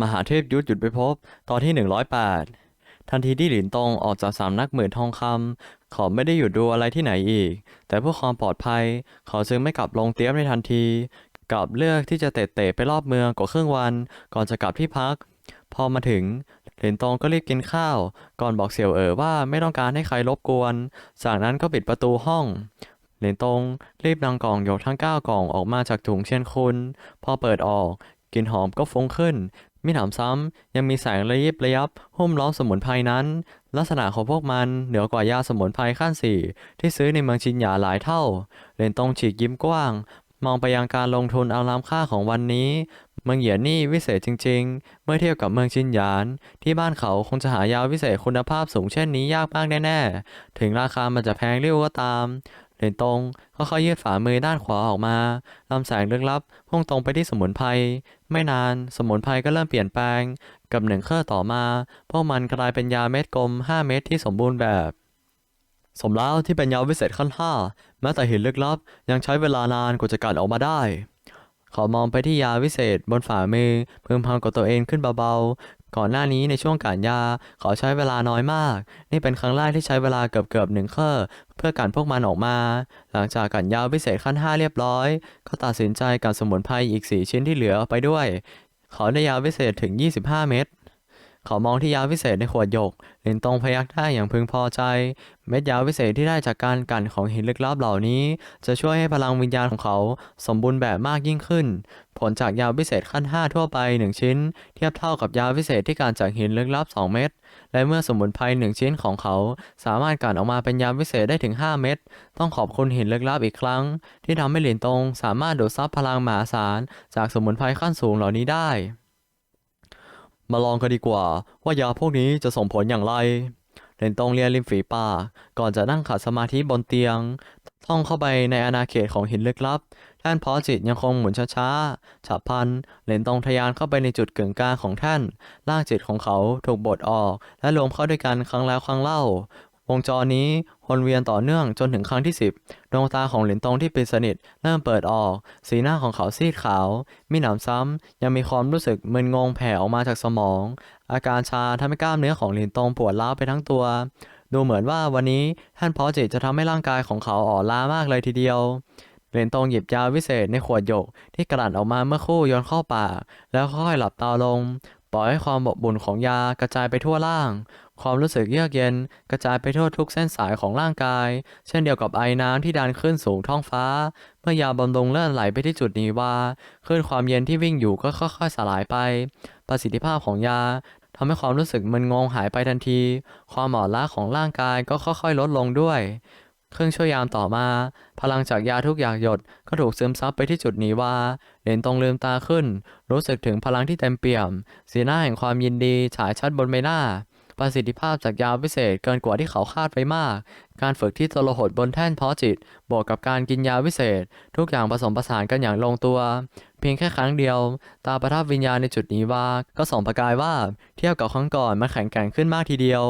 มหาเทพยุทธหยุดไปพบ ตอนที่ 108 ทันทีที่หลินตงออกจากสามนักหมื่นทองคำเขาไม่ได้หยุดดูอะไรที่ไหนอีก แต่เพื่อความปลอดภัย เขาจึงไม่กลับลงเตี้ยมในทันทีกลับเลือกที่จะเตะเตะไปรอบเมืองกว่าครึ่งวัน ก่อนจะกลับที่พัก พอมาถึงหลินตงก็รีบกินข้าว ก่อนบอกเสี่ยวเอ๋อว่าไม่ต้องการให้ใครรบกวน จากนั้นก็ปิดประตูห้องหลินตงรีบนำกล่องยกทั้งเก้ากล่องออกมาจากถุงเชียนคุณ พอเปิดออกกลิ่นหอมก็ฟุ้งขึ้น มิหนำซ้ำยังมีแสงระยิบระยับหุ้มล้อมสมุนไพรนั้น ลักษณะของพวกมันเหนือกว่ายาสมุนไพรขั้นสี่ที่ซื้อในเมืองชินหยาหลายเท่าเหรนตงฉีกยิ้มกว้าง มองไปยังการลงทุนเอาล้ำค่าของวันนี้ เมืองเหยียนนี่วิเศษจริง ๆ เมื่อเทียบกับเมืองชินหยาน ที่บ้านเขาคงจะหายาวิเศษคุณภาพสูงเช่นนี้ยากมากแน่ๆถึงราคามันจะแพงเรี่ยวก็ตาม เหรนตรงก็ค่อยๆยืดฝ่ามือด้านขวาออกมาลำแสงลึกลับพุ่งตรงไปที่สมุนไพรไม่นานสมุนไพรก็เริ่มเปลี่ยนแปลง กับหนึ่งเครื่อต่อมา พวกมันกลายเป็นยาเม็ดกลม 5 เม็ดที่สมบูรณ์แบบ สมแล้วที่เป็นยาวิเศษขั้นห้าแม้แต่หินลึกลับ ยังใช้เวลานานกว่าจะกัดออกมาได้เขามองไปที่ยาวิเศษบนฝ่ามือพึมพำกับตัวเองขึ้นเบาๆ ก่อนหน้านี้ในช่วงการยาเขาใช้เวลาน้อยมาก นี่เป็นครั้งแรกที่ใช้เวลาเกือบเกือบหนึ่งเครือเพื่อกันพวกมันออกมา หลังจากกันยาวิเศษขั้นห้าเรียบร้อย ก็ตัดสินใจกันสมุนไพรอีกสี่ชิ้นที่เหลือไปด้วย ขอได้ยาวิเศษถึง 25 เม็ด เขามองที่ยาวิเศษในขวดหยกลินตงพยักได้าอย่างพึงพอใจ เม็ดยาวิเศษที่ได้จากการกั่นของหินลึกลับเหล่านี้ จะช่วยให้พลังวิญญาณของเขาสมบูรณ์แบบมากยิ่งขึ้น ผลจากยาวิเศษขั้น 5 ทั่วไป 1 ชิ้น เทียบเท่ากับยาวิเศษที่การจากหินลึกลับ 2 เม็ดและเมื่อสมุนไพร1ชิ้นของเขา สามารถกั่นออกมาเป็นยาวิเศษได้ถึง 5 เม็ดต้องขอบคุณหินลึกลับอีกครั้ง ที่ทำให้หลินตงสามารถดูดซับพลังมหาศาลจากสมุนไพรขั้นสูงเหล่านี้ได้ มาลองกันดีกว่า ว่ายาพวกนี้จะส่งผลอย่างไรเรนตงเลียริมฝีปากก่อนจะนั่งขัดสมาธิบนเตียง ท่องเข้าไปในอาณาเขตของหินลึกลับท่านพอจิตยังคงหมุนช้าๆฉับพลันเหรนตงทะยานเข้าไปในจุดกึ่งกลางของท่าน ร่างจิตของเขาถูกบดออก และรวมเข้าด้วยกันครั้งแล้วครั้งเล่า วงจรนี้วนเวียนต่อเนื่องจนถึงครั้งที่ 10 ดวงตาของเหรนตงที่ปิดสนิทเริ่มเปิดออก สีหน้าของเขาซีดขาว มีหนำซ้ำ ยังมีความรู้สึกมึนงงแผ่ออกมาจากสมอง อาการชาทำให้กล้ามเนื้อของเหรนตงปวดร้าวไปทั้งตัว ดูเหมือนว่าวันนี้ท่านพาะจิตจะทำให้ร่างกายของเขาอ่อนล้ามากเลยทีเดียวเหรนตงหยิบยาวิเศษในขวดหยกที่กระดานออกมาเมื่อครู่โยนเข้าปากแล้วค่อยๆหลับตาลง ปล่อยให้ความบกบุ่นของยากระจายไปทั่วร่าง ความรู้สึกเยือกเย็นกระจายไปทั่วทุกเส้นสายของร่างกาย เช่นเดียวกับไอน้ำที่ดันขึ้นสูงท้องฟ้า เมื่อยาบำรุงเลื่อนไหลไปที่จุดนี้ว่าคลื่นความเย็นที่วิ่งอยู่ก็ค่อยๆสลายไป ประสิทธิภาพของยาทำให้ความรู้สึกมึนงงหายไปทันที ความอ่อนล้าของร่างกายก็ค่อยๆลดลงด้วย เครึ่องช่วยยามต่อมา พลังจากยาทุกอย่างหยดก็ถูกซึมซับไปที่จุดนี้ว่าเหรนตรงลืมตาขึ้น รู้สึกถึงพลังที่เต็มเปี่ยม สีหน้าแห่งความยินดีฉายชัดบนใบหน้า ประสิทธิภาพจากยาวิเศษเกินกว่าที่เขาคาดไว้มาก การฝึกที่ทรหดบนแท่นเพาะจิต บวกกับการกินยาวิเศษ ทุกอย่างผสมผสานกันอย่างลงตัว เพียงแค่ครั้งเดียว ตาประทับวิญญาณในจุดนี้ว่าก็ส่องประกายว่าเทียบกับครั้งก่อนมันแข็งแกร่งขึ้นมากทีเดียว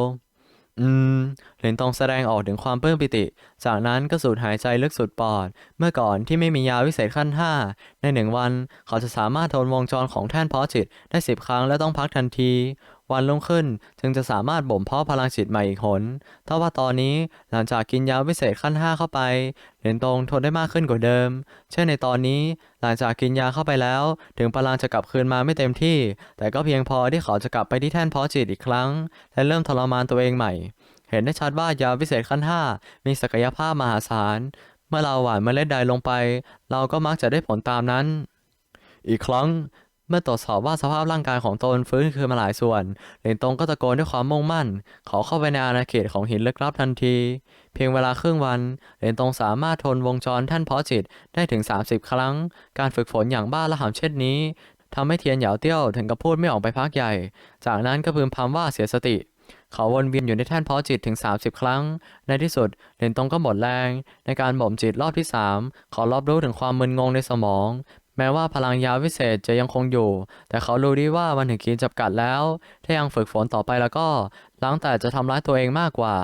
อืมเหรนตองแสดงออกถึงความปลื้มปิติ จากนั้นก็สูดหายใจลึกสุดปอด เมื่อก่อนที่ไม่มียาวิเศษขั้น 5 ในหนึ่งวัน เขาจะสามารถทนวงจรของแท่นเพาะจิตได้สิบครั้งและต้องพักทันที วันรุ่งขึ้นจึงจะสามารถบ่มเพาะพลังจิตใหม่อีกหนถ้าว่าตอนนี้หลังจากกินยาวิเศษขั้น 5 เข้าไปเหรนตงทนได้มากขึ้นกว่าเดิม เช่นในตอนนี้หลังจากกินยาเข้าไปแล้ว ถึงพลังจะกลับคืนมาไม่เต็มที่ แต่ก็เพียงพอที่เขาจะกลับไปที่แท่นเพาะจิตอีกครั้ง และเริ่มทรมานตัวเองใหม่ เห็นได้ชัดว่ายาวิเศษขั้น 5 มีศักยภาพมหาศาล เมื่อเราหว่านเมล็ดใดลงไป เราก็มักจะได้ผลตามนั้น อีกครั้ง เมื่อตรวจสอบว่าสภาพร่างกายของตนฟื้นคืนมาหลายส่วนเหรนตงก็ตะโกนด้วยความมุ่งมั่นขาเข้าไปในอาณาเขตของหินลึกลับทันที เพียงเวลาครึ่งวันเหรนตงสามารถทนวงจรท่านเพาะจิตได้ถึง 30 ครั้ง การฝึกฝนอย่างบ้าระห่ำเช่นนี้ทำให้เทียนเหยาเตี้ยวถึงกับพูดไม่ออกไปพักใหญ่ จากนั้นก็พึมพำว่าเสียสติเขาวนเวียนอยู่ในแท่นเพาะจิตถึง 30 ครั้ง ในที่สุดเหรนตงก็หมดแรง ในการบ่มจิตรอบที่ 3 เขารอบรู้ถึงความมึนงงในสมอง แม้ว่าพลังยาวิเศษจะยังคงอยู่ แต่เขารู้ดีว่ามันถึงขีดจำกัดแล้ว ถ้ายังฝึกฝนต่อไปแล้วก็ล้างแต่จะทำร้ายตัวเองมากกว่า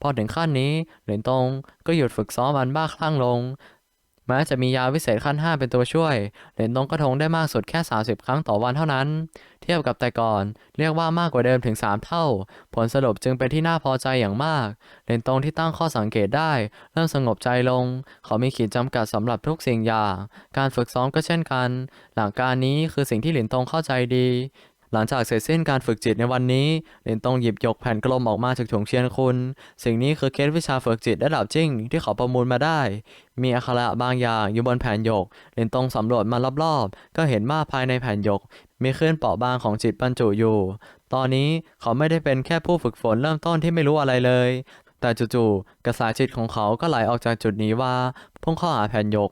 พอถึงขั้นนี้ เหรนตงก็หยุดฝึกซ้อมมันบ้าคลั่งลง แม้จะมียาวิเศษขั้น 5 เป็นตัวช่วย เหรียญตรงกระทงได้มากสุดแค่ 30 ครั้งต่อวันเท่านั้น เทียบกับแต่ก่อน เรียกว่ามากกว่าเดิมถึง 3 เท่า ผลสรุปจึงเป็นที่น่าพอใจอย่างมาก เหรียญตรงที่ตั้งข้อสังเกตได้ เริ่มสงบใจลง เขามีขีดจำกัดสำหรับทุกสิ่งอย่าง การฝึกซ้อมก็เช่นกัน หลักการนี้คือสิ่งที่เหรียญตรงเข้าใจดี หลังจากเสร็จสิ้นการฝึกจิตในวันนี้เรียญตรงหยิบยกแผ่นกลมออกมาจากถุงเชียนคุณ สิ่งนี้คือเคล็ดวิชาฝึกจิตระดับจริงที่เขาประมูลมาได้ มีอักขระบางอย่างอยู่บนแผ่นหยกเรียญตรงสำรวจมารอบๆ ก็เห็นว่าภายในแผ่นหยก มีเคลื่อนเปราะบางของจิตบรรจุอยู่ ตอนนี้เขาไม่ได้เป็นแค่ผู้ฝึกฝนเริ่มต้นที่ไม่รู้อะไรเลย แต่จู่ๆกระแสจิตของเขาก็ไหลออกจากจุดนี้ว่าพุ่งเข้าหาแผ่นหยก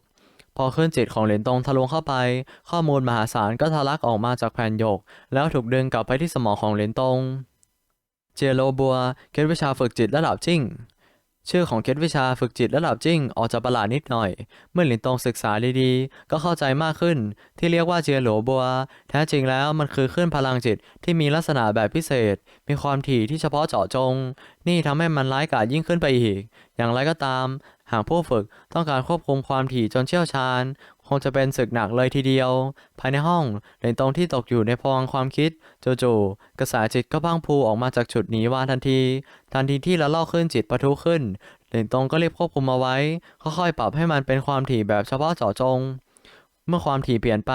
พอคลื่นจิตของเหรียญตรงทะลวงเข้าไป ข้อมูลมหาศาลก็ทะลักออกมาจากแผ่นหยก แล้วถูกดึงกลับไปที่สมองของเหรียญตรงเจโรบัวเคล็ดวิชาฝึกจิตระดับจิ้งชื่อของเคล็ดวิชาฝึกจิตระดับจิ้งออกจะประหลาดนิดหน่อย เมื่อหลินตงศึกษาดีๆ ก็เข้าใจมากขึ้น ที่เรียกว่าเจียโหลบัว แท้จริงแล้วมันคือคลื่นพลังจิตที่มีลักษณะแบบพิเศษ มีความถี่ที่เฉพาะเจาะจง นี่ทำให้มันร้ายกาจยิ่งขึ้นไปอีก อย่างไรก็ตาม หากผู้ฝึกต้องการควบคุมความถี่จนเชี่ยวชาญ คงจะเป็นศึกหนักเลยทีเดียว ภายในห้องเหรียญตรงที่ตกอยู่ในพวังความคิดจู่ๆกระแสจิตก็พังพูออกมาจากจุดนี้ว่าทันที ทันทีที่ละลอกขึ้นจิตประทุขึ้นเหรียญตรงก็รีบควบคุมเอาไว้ ค่อยๆปรับให้มันเป็นความถี่แบบเฉพาะเจาะจงเมื่อความถี่เปลี่ยนไป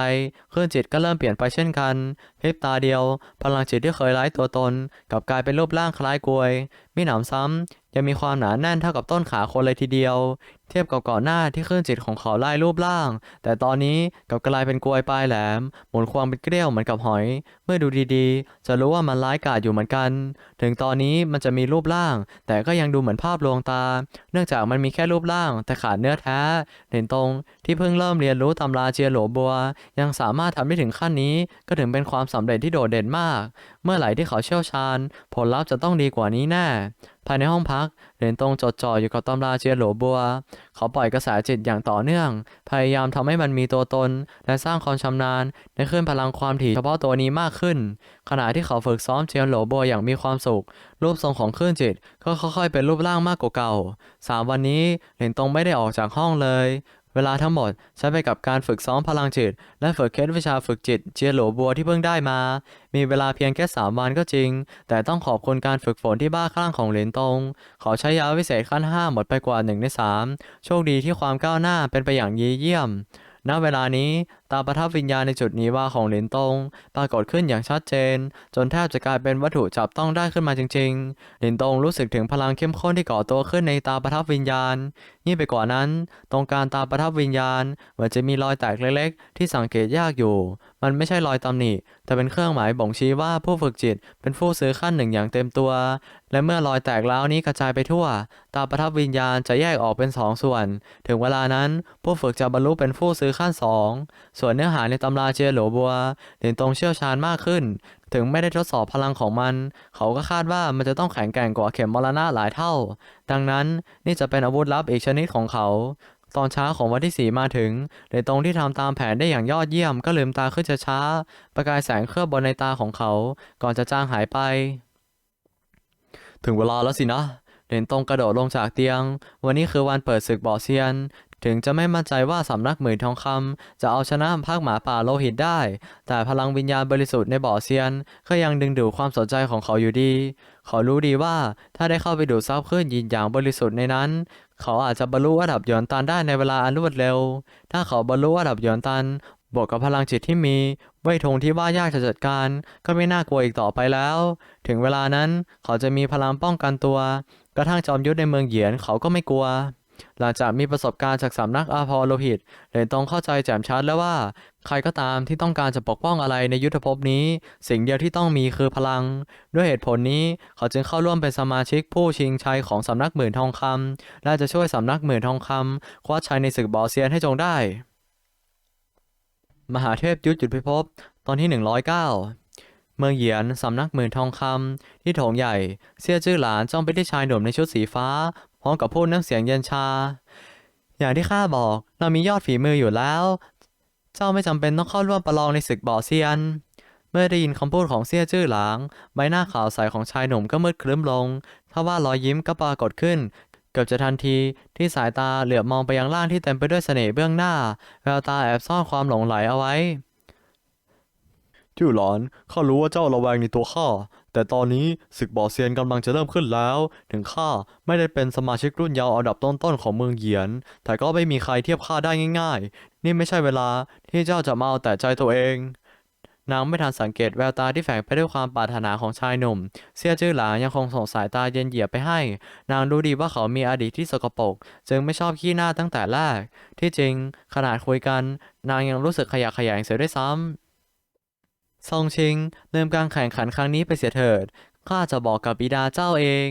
คลื่นจิตก็เริ่มเปลี่ยนไปเช่นกันพริบตาเดียว พลังจิตที่เคยไร้ตัวตนกลับกลายเป็นรูปร่างคล้ายกลวยมิหนำซ้ำยังมีความหนาแน่นเท่ากับต้นขาคนเลยทีเดียว เทียบกับก่อนหน้าที่คลื่นจิตของเขาไล่รูปร่าง แต่ตอนนี้กับกลายเป็นกลวยปลายแหลม หมุนควงเป็นเกลียวเหมือนกับหอย เมื่อดูดีๆ จะรู้ว่ามันร้ายกาจอยู่เหมือนกัน ถึงตอนนี้มันจะมีรูปร่าง แต่ก็ยังดูเหมือนภาพลวงตา เนื่องจากมันมีแค่รูปร่าง แต่ขาดเนื้อแท้เห็นตรงที่เพิ่งเริ่มเรียนรู้ตำราเจียหลบัว ยังสามารถทำได้ถึงขั้นนี้ ก็ถึงเป็นความสำเร็จที่โดดเด่นมาก เมื่อไหร่ที่เขาเชี่ยวชาญ ผลลัพธ์จะต้องดีกว่านี้แน่ภายในห้องพักเหรียญตรงจดจ่ออยู่กับตำราเจียโหลบัว เขาปล่อยกระแสจิตอย่างต่อเนื่อง พยายามทำให้มันมีตัวตน และสร้างความชำนาญในคลื่นพลังความถี่เฉพาะตัวนี้มากขึ้น ขณะที่เขาฝึกซ้อมเจียโหลบัวอย่างมีความสุข รูปทรงของคลื่นจิตก็ค่อยๆเป็นรูปร่างมากกว่าเก่าสามวันนี้เหรียญตรงไม่ได้ออกจากห้องเลย เวลาทั้งหมดใช้ไปกับการฝึกซ้อมพลังจิต และฝึกเคล็ดวิชาฝึกจิตเจียโหลบัวที่เพิ่งได้มา มีเวลาเพียงแค่สามวันก็จริง แต่ต้องขอบคุณการฝึกฝนที่บ้าคลั่งของเหรียญตง ขอใช้ยาวิเศษขั้นห้าหมดไปกว่าหนึ่งในสามโชคดีที่ความก้าวหน้าเป็นไปอย่างยีเยี่ยมณเวลานี้ ตาประทับวิญญาณในจุดนี้ว่าของเหรียญตงปรากฏขึ้นอย่างชัดเจน จนแทบจะกลายเป็นวัตถุจับต้องได้ขึ้นมาจริงๆหรียญตงรู้สึกถึงพลังเข้มข้นที่ก่อตัวขึ้นในตาประทับวิญญาณ ยิ่งไปกว่านั้น ตรงกลารตาประทับวิญญาณเหมือนจะมีรอยแตกเล็กๆ ที่สังเกตยากอยู่ มันไม่ใช่รอยตำหนิ แต่เป็นเครื่องหมายบ่งชี้ว่าผู้ฝึกจิตเป็นผู้ซื้อขั้นหนึ่งอย่างเต็มตัว และเมื่อรอยแตกร้วนี้กระจายไปทั่ว ตาประทับวิญญาณจะแยกออกเป็นสองส่วน ถึงเวลานั้นผู้ฝึกจะบรรลุเป็นผู้ซื้อขั้นสองส่วนเนื้อหาในตำราเจียโหลบัวเหรียญตรงเชี่ยวชาญมากขึ้น ถึงไม่ได้ทดสอบพลังของมัน เขาก็คาดว่ามันจะต้องแข็งแกร่งกว่าเข็มมรณะหลายเท่า ดังนั้นนี่จะเป็นอาวุธลับอีกชนิดของเขา ตอนเช้าของวันที่สี่มาถึงเหรียญตรงที่ทำตามแผนได้อย่างยอดเยี่ยม ก็ลืมตาขึ้นช้าๆประกายแสงเคลือบบนในตาของเขา ก่อนจะจางหายไป ถึงเวลาแล้วสินะเหรียญตรงกระโดดลงจากเตียง วันนี้คือวันเปิดศึกบ่อเซียน ถึงจะไม่มั่นใจว่าสำนักหมื่นทองคำจะเอาชนะภาคหมาป่าโลหิตได้ แต่พลังวิญญาณบริสุทธิ์ในบ่อเซียน ก็ยังดึงดูดความสนใจของเขาอยู่ดี เขารู้ดีว่าถ้าได้เข้าไปดูดซับคลื่นยินอย่างบริสุทธิ์ในนั้น เขาอาจจะบรรลุระดับหยวนตันได้ในเวลาอันรวดเร็ว ถ้าเขาบรรลุระดับหยวนตันบวกกับพลังจิตที่มีเวทงที่ว่ายากจะจัดการ ก็ไม่น่ากลัวอีกต่อไปแล้ว ถึงเวลานั้นเขาจะมีพลังป้องกันตัว กระทั่งจอมยุทธในเมืองเหยียนเขาก็ไม่กลัว หลังจากมีประสบการณ์จากสำนักอาพอโลหิตเหรนตรงเข้าใจแจ่มชัดแล้วว่า ใครก็ตามที่ต้องการจะปกป้องอะไรในยุทธภพนี้ สิ่งเดียวที่ต้องมีคือพลัง ด้วยเหตุผลนี้เขาจึงเข้าร่วมเป็นสมาชิกผู้ชิงชัยของสำนักหมื่นทองคำและจะช่วยสำนักหมื่นทองคำคว้าชัยในศึกบอเซียนให้จงได้ มหาเทพยุทธหยุดพิภพตอนที่ 109เมืองเหยียน สำนักหมื่นทองคำที่โถงใหญ่ เสี่ยจื้อหลานจ้องไปที่ชายหนุ่มในชุดสีฟ้า พร้อมกับพูดน้ำเสียงเย็นชา อย่างที่ข้าบอกเรามียอดฝีมืออยู่แล้ว เจ้าไม่จำเป็นต้องเข้าร่วมประลองในศึกบ่อเซียน เมื่อได้ยินคำพูดของเสี่ยจื้อหลาง ใบหน้าขาวใสของชายหนุ่มก็มืดครึ้มลงทว่ารอยยิ้มก็ปรากฏขึ้น เกือบจะทันทีที่สายตาเหลือบมองไปยังร่างที่เต็มไปด้วยเสน่ห์เบื้องหน้าแววตาแอบซ่อนความหลงไหลเอาไว้จู่หลานข้ารู้ว่าเจ้าระแวงในตัวข้า แต่ตอนนี้ศึกบ่อเซียนกำลังจะเริ่มขึ้นแล้ว ถึงข้าไม่ได้เป็นสมาชิกรุ่นเยาว์อันดับต้นๆของเมืองเหยียน แต่ก็ไม่มีใครเทียบข้าได้ง่าย ๆ นี่ไม่ใช่เวลาที่เจ้าจะมาเอาแต่ใจตัวเอง นางไม่ทันสังเกตแววตาที่แฝงไปด้วยความปรารถนาของชายหนุ่มเสียจื้อหลางยังคงส่งสายตาเย็นเหยียบไปให้ นางรู้ดีว่าเขามีอดีตที่สกปรกจึงไม่ชอบขี้หน้าตั้งแต่แรก ที่จริงขนาดคุยกัน นางยังรู้สึกขยะแขยงเสียด้วยซ้ำ ซงชิงลืมการแข่งขันครั้งนี้ไปเสียเถิด ข้าจะบอกกับบิดาเจ้าเอง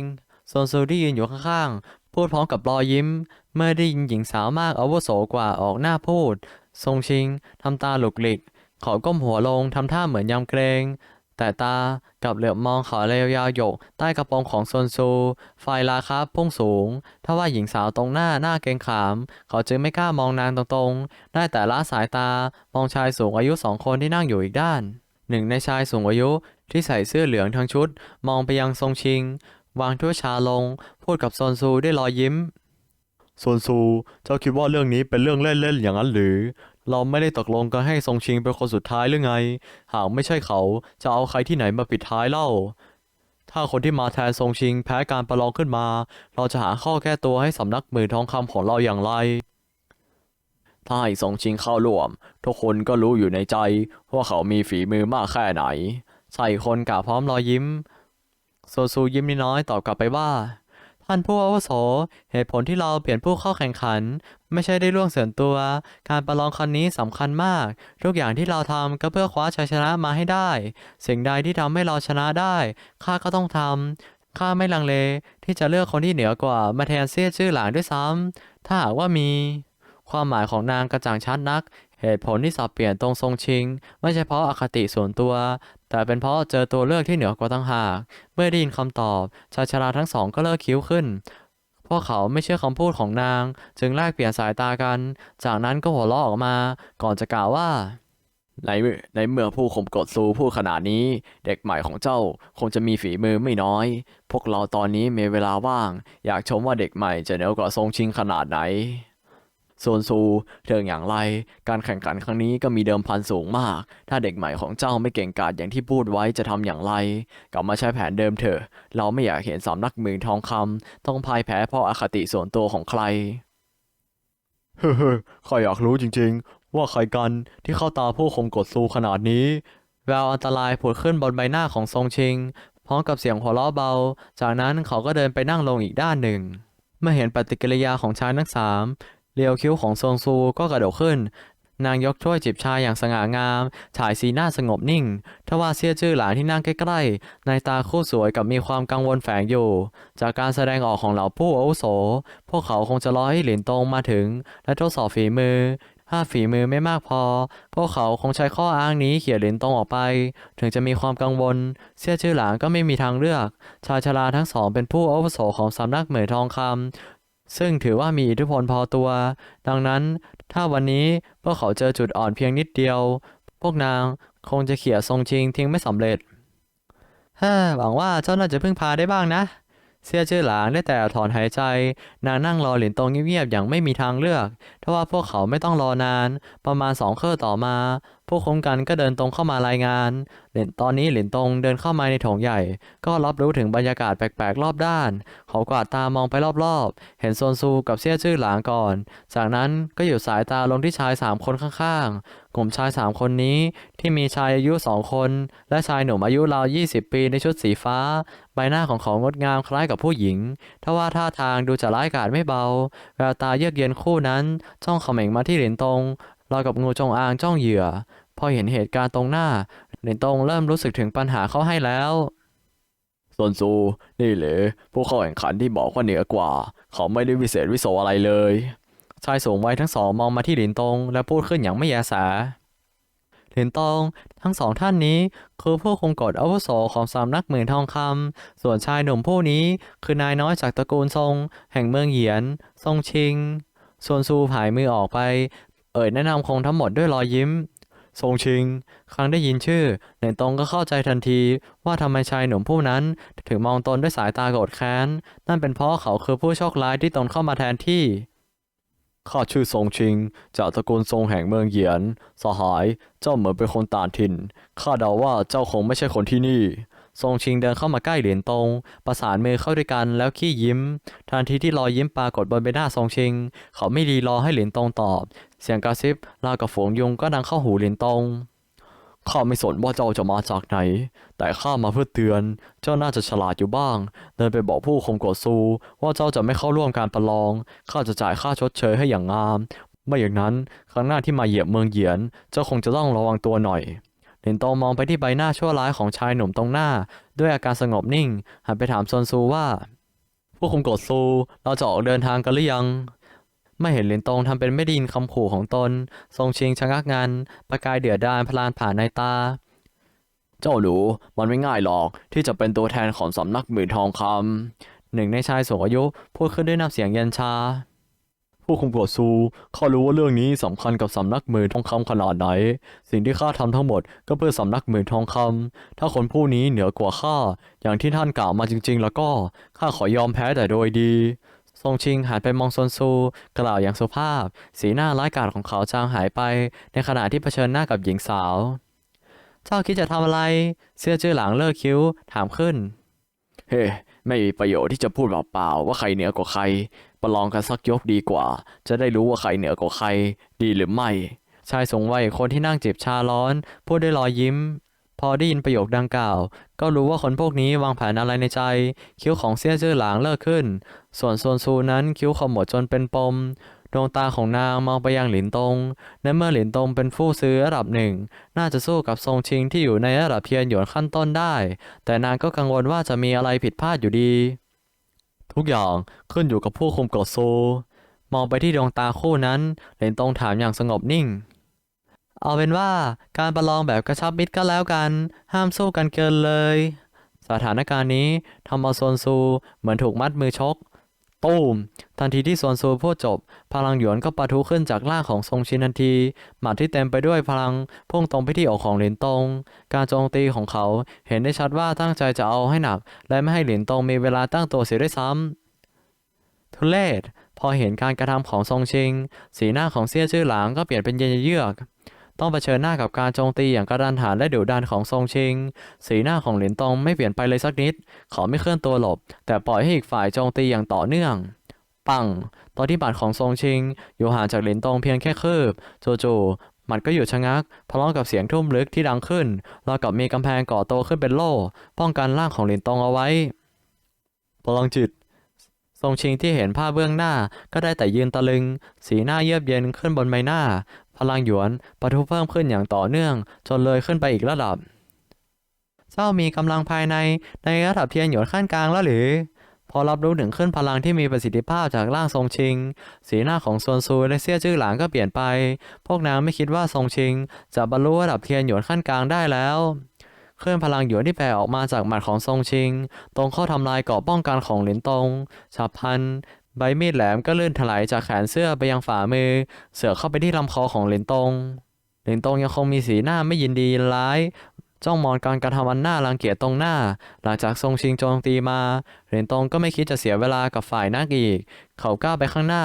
ซนซูที่ยืนอยู่ข้างๆ พูดพร้อมกับรอยยิ้ม เมื่อได้ยินหญิงสาวมากอาวุโสกว่าออกหน้าพูดทรงชิงทำตาหลุกหลิก เขาก้มหัวลงทำท่าเหมือนยำเกรง แต่ตากับเหลือบมองเขาเรียวยาวหยก ใต้กระโปรงของซนซู ไฟราคาพุ่งสูง ถ้าว่าหญิงสาวตรงหน้าหน้าเกรงขาม เขาจึงไม่กล้ามองนางตรงๆ ได้แต่ละสายตามองชายสูงอายุสองคนที่นั่งอยู่อีกด้าน หนึ่งในชายสูงอายุที่ใส่เสื้อเหลืองทั้งชุด มองไปยังทรงชิง วางถ้วยชาลง พูดกับซอนซูด้วยรอยยิ้มส่วนซูเจ้าคิดว่าเรื่องนี้เป็นเรื่องเล่นๆอย่างนั้นหรือ เราไม่ได้ตกลงกันให้ทรงชิงเป็นคนสุดท้ายหรือไง หากไม่ใช่เขาจะเอาใครที่ไหนมาปิดท้ายเล่า ถ้าคนที่มาแทนทรงชิงแพ้การประลองขึ้นมา เราจะหาข้อแก้ตัวให้สำนักมือทองคำของเราอย่างไร ถ้าให้ทรงชิงเข้าร่วม ทุกคนก็รู้อยู่ในใจว่าเขามีฝีมือมากแค่ไหน ใส่คนกล่าวพร้อมรอยยิ้ม โซซูยิ้มน้อยๆตอบกลับไปว่า ท่านผู้อาวุโส เหตุผลที่เราเปลี่ยนผู้เข้าแข่งขัน ไม่ใช่ได้ล่วงเสรินตัว การประลองครั้งนี้สำคัญมาก ทุกอย่างที่เราทำก็เพื่อคว้าชัยชนะมาให้ได้ สิ่งใดที่ทำให้เราชนะได้ ข้าก็ต้องทำข้าไม่ลังเลที่จะเลือกคนที่เหนือกว่ามาแทนเสียชื่อหลางด้วยซ้ำถ้าหากว่ามี ความหมายของนางกระจ่างชัดนัก เหตุผลที่สับเปลี่ยนตรงทรงชิง ไม่ใช่เพราะอคติส่วนตัว แต่เป็นเพราะเจอตัวเลือกที่เหนือกว่าตั้งหาก เมื่อได้ยินคำตอบ ชายชราทั้งสองก็เลิกคิ้วขึ้น พวกเขาไม่เชื่อคำพูดของนาง จึงแลกเปลี่ยนสายตากัน จากนั้นก็หัวเราะออกมา ก่อนจะกล่าวว่าในเมื่อในเมื่อผู้ข่มกดซูพูดขนาดนี้ เด็กใหม่ของเจ้าคงจะมีฝีมือไม่น้อย พวกเราตอนนี้มีเวลาว่าง อยากชมว่าเด็กใหม่จะเหนือกว่าทรงชิงขนาดไหน ส่วนซูเรื่องอย่างไร การแข่งขันครั้งนี้ก็มีเดิมพันสูงมาก ถ้าเด็กใหม่ของเจ้าไม่เก่งกาจอย่างที่พูดไว้จะทำอย่างไร กลับมาใช้แผนเดิมเถอะ เราไม่อยากเห็นสำนักมือทองคำต้องพ่ายแพ้เพราะอคติส่วนตัวของใคร เฮ้อข้าอยากรู้จริงๆ ว่าใครกันที่เข้าตาผู้คมกดซูขนาดนี้ แววอันตรายผุดขึ้นบนใบหน้าของทรงชิงพร้อมกับเสียงหัวเราะเบา จากนั้นเขาก็เดินไปนั่งลงอีกด้านหนึ่งเมื่อเห็นปฏิกิริยาของชายทั้งสาม เลียวคิ้วของทรงซูก็กระโดดขึ้น นางยกถ้วยจิบชาอย่างสง่างาม ฉายสีหน้าสงบนิ่ง ทว่าเสียจื้อหลานที่นั่งใกล้ๆ ในตาคู่สวยกับมีความกังวลแฝงอยู่ จากการแสดงออกของเหล่าผู้อาวุโส พวกเขาคงจะรอให้หลินตงมาถึง และทดสอบฝีมือ ถ้าฝีมือไม่มากพอ พวกเขาคงใช้ข้ออ้างนี้เขี่ยหลินตงออกไป ถึงจะมีความกังวล เสียชื่อหลางก็ไม่มีทางเลือก ชายชราทั้งสองเป็นผู้อาวุโสของสำนักเหมยทองคำ ซึ่งถือว่ามีอิทธิพลพอตัว ดังนั้นถ้าวันนี้พวกเขาเจอจุดอ่อนเพียงนิดเดียว พวกนางคงจะเขี่ยทรงชิงทิ้งไม่สำเร็จฮ่าหวังว่าเจ้าน่าจะพึ่งพาได้บ้างนะ เสียชื่อหลางได้แต่ถอนหายใจ นางนั่งรอหลินตงเงียบๆอย่างไม่มีทางเลือกทว่าพวกเขาไม่ต้องรอนาน ประมาณสองเคร่อต่อมา ผู้คุ้มกันก็เดินตรงเข้ามารายงานหลินตอนนี้หลินตงเดินเข้ามาในโถงใหญ่ ก็รับรู้ถึงบรรยากาศแปลกๆรอบด้าน เขากวาดตามองไปรอบๆ เห็นโซนซูกับเสียชื่อหลางก่อน จากนั้นก็หยุดสายตาลงที่ชายสามคนข้างๆ กลุ่มชายสามคนนี้ที่มีชายอายุสองคน และชายหนุ่มอายุราว20ปีในชุดสีฟ้า หน้าของเขางดงามคล้ายกับผู้หญิง ทว่าท่าทางดูจะร้ายกาจไม่เบา แววตาเยือกเย็นคู่นั้นจ้องเขม็งมาที่หลินตงราวกับงูจงอางจ้องเหยื่อ พอเห็นเหตุการณ์ตรงหน้าหลินตงเริ่มรู้สึกถึงปัญหาเขาให้แล้วส่วนซูนี่เหรอผู้เข้าแข่งขันที่บอกว่าเหนือกว่า เขาไม่ได้วิเศษวิโสอะไรเลย ชายสูงวัยทั้งสองมองมาที่หลินตง และพูดขึ้นอย่างไม่แยแส หลินตงทั้งสองท่านนี้คือผู้คงกฎอาวุโสของสำนักหมื่นทองคำ ส่วนชายหนุ่มผู้นี้คือนายน้อยจากตระกูลทรง แห่งเมืองเหยียน ทรงชิง ส่วนซูผายมือออกไป เอ่ยแนะนำคงทั้งหมดด้วยรอยยิ้ม ทรงชิง ครั้งได้ยินชื่อเหรียญตงก็เข้าใจทันที ว่าทำไมชายหนุ่มผู้นั้น ถึงมองตนด้วยสายตาโกรธแค้น นั่นเป็นเพราะเขาคือผู้โชคร้ายที่ตนเข้ามาแทนที่ ข้าชื่อทรงชิง จากตระกูลทรงแห่งเมืองเหยียน สหาย เจ้าเหมือนเป็นคนต่างถิ่น ข้าเดาว่าเจ้าคงไม่ใช่คนที่นี่ ทรงชิงเดินเข้ามาใกล้เหรียญตงประสานมือเข้าด้วยกันแล้วขี้ยิ้ม ทันทีที่รอยยิ้มปรากฏบนใบหน้าทรงชิง เขาไม่รีรอให้เหรียญตงตอบ เสียงกระซิบราวกับฝูงยุงก็ดังเข้าหูเหรียญตง ข้าไม่สนว่าเจ้าจะมาจากไหน แต่ข้ามาเพื่อเตือน เจ้าน่าจะฉลาดอยู่บ้าง เดินไปบอกผู้คุมกฎซู ว่าเจ้าจะไม่เข้าร่วมการประลอง ข้าจะจ่ายค่าชดเชยให้อย่างงาม ไม่อย่างนั้น ครั้งหน้าที่มาเหยียบเมืองเหยียน เจ้าคงจะต้องระวังตัวหน่อยเหรินโตมองไปที่ใบหน้าชั่วร้ายของชายหนุ่มตรงหน้า ด้วยอาการสงบนิ่ง หันไปถามซนซูว่า ผู้คุมกฎซู เราจะออกเดินทางกันหรือยัง ไม่เห็นเหรียญตงทำเป็นไม่ได้ยินคำขู่ของตน ทรงชิงชะงักงัน ประกายเดือดดาลพลานผ่านในตา เจ้าหนูมันไม่ง่ายหรอกที่จะเป็นตัวแทนของสำนักหมื่นทองคำหนึ่งในชายสูงอายุพูดขึ้นด้วยน้ำเสียงเย็นชา ผู้คุมกฎซูข้ารู้ว่าเรื่องนี้สำคัญกับสำนักหมื่นทองคำขนาดไหน สิ่งที่ข้าทำทั้งหมดก็เพื่อสำนักหมื่นทองคำถ้าคนผู้นี้เหนือกว่าข้าอย่างที่ท่านกล่าวมาจริง ๆ แล้วก็ข้าขอยอมแพ้แต่โดยดี ทรงชิงหันไปมองซนซู กล่าวอย่างสุภาพ สีหน้าร้ายกาจของเขาจางหายไป ในขณะที่เผชิญหน้ากับหญิงสาว เจ้าคิดจะทำอะไร เสื้อจื้อหลังเลิกคิ้วถามขึ้น เฮ้ไม่มีประโยชน์ที่จะพูดเปล่าๆว่าใครเหนือกว่าใคร ประลองกันสักยกดีกว่า จะได้รู้ว่าใครเหนือกว่าใคร ดีหรือไม่ ชายสูงวัยคนที่นั่งจิบชาร้อน พูดด้วยรอยยิ้ม พอได้ยินประโยคดังกล่าว ก็รู้ว่าคนพวกนี้วางแผนอะไรในใจ คิ้วของเซี่ยจื้อหลางเลิกขึ้น ส่วนโซนซูนั้นคิ้วขมวดจนเป็นปมดวงตาของนางมองไปยังหลินตงในเมื่อหลินตงเป็นผู้ซื้อระดับหนึ่ง น่าจะสู้กับทรงชิงที่อยู่ในระดับเพียรหยวนขั้นต้นได้ แต่นางก็กังวลว่าจะมีอะไรผิดพลาดอยู่ดี ทุกอย่างขึ้นอยู่กับผู้คุมกฎซูมองไปที่ดวงตาคู่นั้น หลินตงถามอย่างสงบนิ่ง เอาเป็นว่าการประลองแบบกระชับมิตรก็แล้วกัน ห้ามสู้กันเกินเลย สถานการณ์นี้ทำเอาซวนซูเหมือนถูกมัดมือชกตูมทันทีที่ซวนซูพูดจบ พลังหยวนก็ปะทุขึ้นจากร่างของทรงชินทันที หมัดที่เต็มไปด้วยพลังพุ่งตรงไปที่อกของเหรียญตง การโจมตีของเขาเห็นได้ชัดว่าตั้งใจจะเอาให้หนัก และไม่ให้เหรียญตงมีเวลาตั้งตัวเสียด้วยซ้ำทุเลศพอเห็นการกระทำของทรงชิง สีหน้าของเซี่ยจื้อหลางก็เปลี่ยนเป็นเย็นเยือก ต้องเผชิญหน้ากับการโจมตีอย่างกระดานหันและดุดันของทรงชิง สีหน้าของเหรียญตงไม่เปลี่ยนไปเลยสักนิด เขาไม่เคลื่อนตัวหลบ แต่ปล่อยให้อีกฝ่ายโจมตีอย่างต่อเนื่อง ปัง ตอนที่บาดของทรงชิง อยู่ห่างจากเหรียญตงเพียงแค่คืบจู่ๆมันก็หยุดชะงักพร้อมกับเสียงทุ่มลึกที่ดังขึ้นราวกับมีกำแพงก่อโตขึ้นเป็นโล่ ป้องกันร่างของเหรียญตงเอาไว้พลังจิตทรงชิงที่เห็นภาพเบื้องหน้าก็ได้แต่ยืนตะลึง สีหน้าเยือกเย็นขึ้นบนใบหน้า พลังหยวนปะทุเพิ่มขึ้นอย่างต่อเนื่อง จนเลยขึ้นไปอีกระดับ เจ้ามีกำลังภายในในระดับเทียนหยวนขั้นกลางแล้วหรือ พอรับรู้ถึงขึ้นพลังที่มีประสิทธิภาพจากร่างทรงชิง สีหน้าของซวนซูและเซี่ยจื้อหลางก็เปลี่ยนไป พวกนางไม่คิดว่าทรงชิง จะบรรลุระดับเทียนหยวนขั้นกลางได้แล้วคลื่อนพลังหยวนที่แผ่ออกมาจากหมัดของทรงชิง ตรงเข้าทำลายเกราะป้องกันของหลินตงฉับพลัน ใบมีดแหลมก็ลื่นถลายจากแขนเสื้อไปยังฝ่ามือ เสือเข้าไปที่ลำคอของเหลินตงเหลินตงยังคงมีสีหน้าไม่ยินดียินร้าย จ้องมองการกระทำอันน่ารังเกียจตรงหน้า หลังจากทรงชิงโจมตีมาเหรียญตงก็ไม่คิดจะเสียเวลากับฝ่ายนักอีก เขาก้าวไปข้างหน้า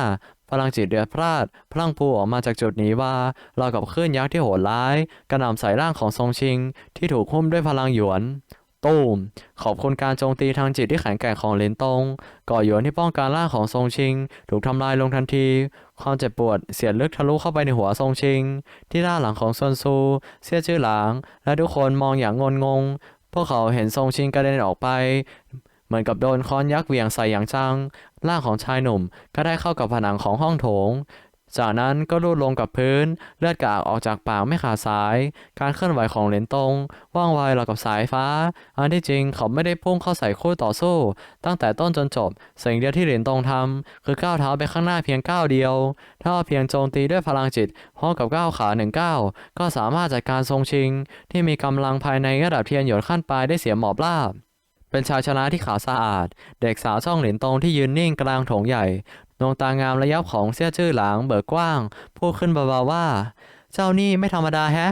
พลังจิตเดือดพลาด พลังพูออกมาจากจุดนี้ว่าเรากับคลื่นยักษ์ที่โหดร้าย กระหน่ำใส่ร่างของทรงชิง ที่ถูกหุ้มด้วยพลังหยวน ตูม ขอบคุณการโจมตีทางจิตที่แข็งแกร่งของเหรียญตงก่อหยวนที่ป้องกันร่างของทรงชิง ถูกทำลายลงทันที ความเจ็บปวดเสียดลึกทะลุเข้าไปในหัวทรงชิง ที่ด้านหลังของซวนซูเซี่ยจื้อหลาง และทุกคนมองอย่างงนงง พวกเขาเห็นทรงชิงกระเด็นออกไป เหมือนกับโดนค้อนยักษ์เหวี่ยงใส่อย่างจังร่างของชายหนุ่มก็ได้เข้ากับผนังของห้องโถง จากนั้นก็ลูดลงกับพื้น เลือดกากออกจากปากไม่ขาดสาย การเคลื่อนไหวของเหรียญตงว่องไวราวกับสายฟ้า อันที่จริงเขาไม่ได้พุ่งเข้าใส่คู่ต่อสู้ ตั้งแต่ต้นจนจบ สิ่งเดียวที่เหรียญตงทำคือก้าวเท้าไปข้างหน้าเพียงก้าวเดียว ถ้าเพียงโจมตีด้วยพลังจิตพร้อมกับก้าวขาหนึ่งก้าวก็สามารถจัดการทรงชิง ที่มีกำลังภายในระดับเทียนหยวนขั้นปลายได้เสียหมอบราบเป็นชายชนะที่ขาวสะอาด เด็กสาวช่องเหรียญตงที่ยืนนิ่งกลางโถงใหญ่ ดวงตางามระยับของเสี้ยจื้อหลางเบิกกว้าง พูดขึ้นเบาๆว่า เจ้านี่ไม่ธรรมดาแฮะ